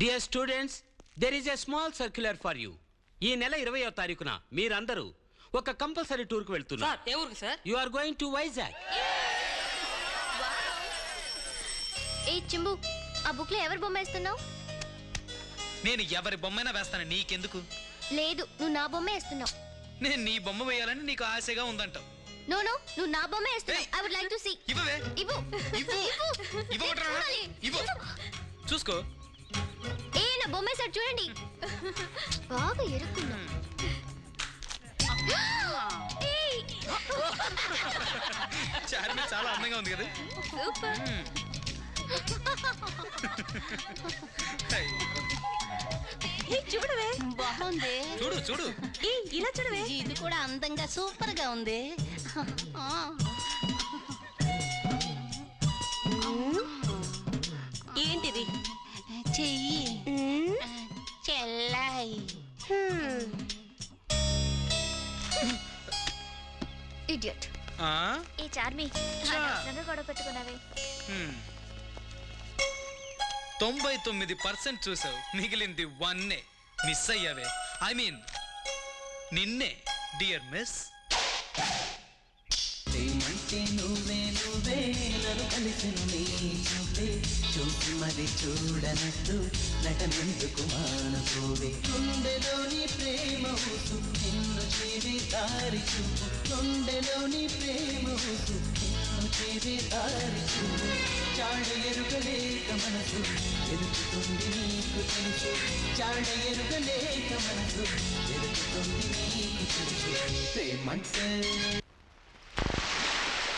Dear students there is a small circular for you ఈ నెల ఇరవయో తారీఖున మీరందరూ ఒక కంపల్సరీ టూర్కి వెళ్తున్నారు. సార్ ఏ ఊరికి sir? You are going to Vizag ఏ చింబు ఆ బుక్లో ఎవరు బొమ్మ వేస్తున్నావు? నేను ఎవరి బొమ్మైనా వేస్తాను నీకెందుకు? లేదు నువ్వు నా బొమ్మ వేస్తున్నావు. నేను నీ బొమ్మ వేయాలని నీకు ఆశగా ఉందంటావు. నో నో నువ్వు నా బొమ్మ వేస్తున్నావు. ఏయ్! I would like to see ఇవ్వవే. ఇవ్వు. ఇవ్వు. ఇవ్వమంటారా? చూడాలి. ఇవ్వు. చూసుకో. నా బొమ్మ వేసాడు చూడండి. బాగా ఎరుక్కున్నా! చార్మి చాలా అందంగా ఉంది కదా? సూపర్. చూడవే. బాగుంది. చూడు చూడు. ఏ ఇలా చూడవే. ఇది కూడా అందంగా సూపర్గా ఉంది ఇడియట్? ఏ చార్మి. అనవసరంగా గొడవ పెట్టుకున్నావే. తొంభై తొమ్మిది పర్సెంట్ చూసావు మిగిలింది వన్నే. మిస్ అయ్యావే. ఐ మీన్ నిన్నే డియర్ మిస్ ప్రేమంటే నువ్వే నువ్వే నన్ను కలిసిన నీ చూపే. చూసి మరి చూడనట్టు నటనెందుకు చేరే దారి చూపు గుండెలోని ప్రేమ ఊసు నిన్ను చేరే దారి చూపు చాడ ఎరుగలేక మనసు ఎదుగుతుంది నీకు తెలుసు చాడ ఎరుగలేక మనసు ఎదుగుతుంది నీకు తెలుసు ప్రేమంటే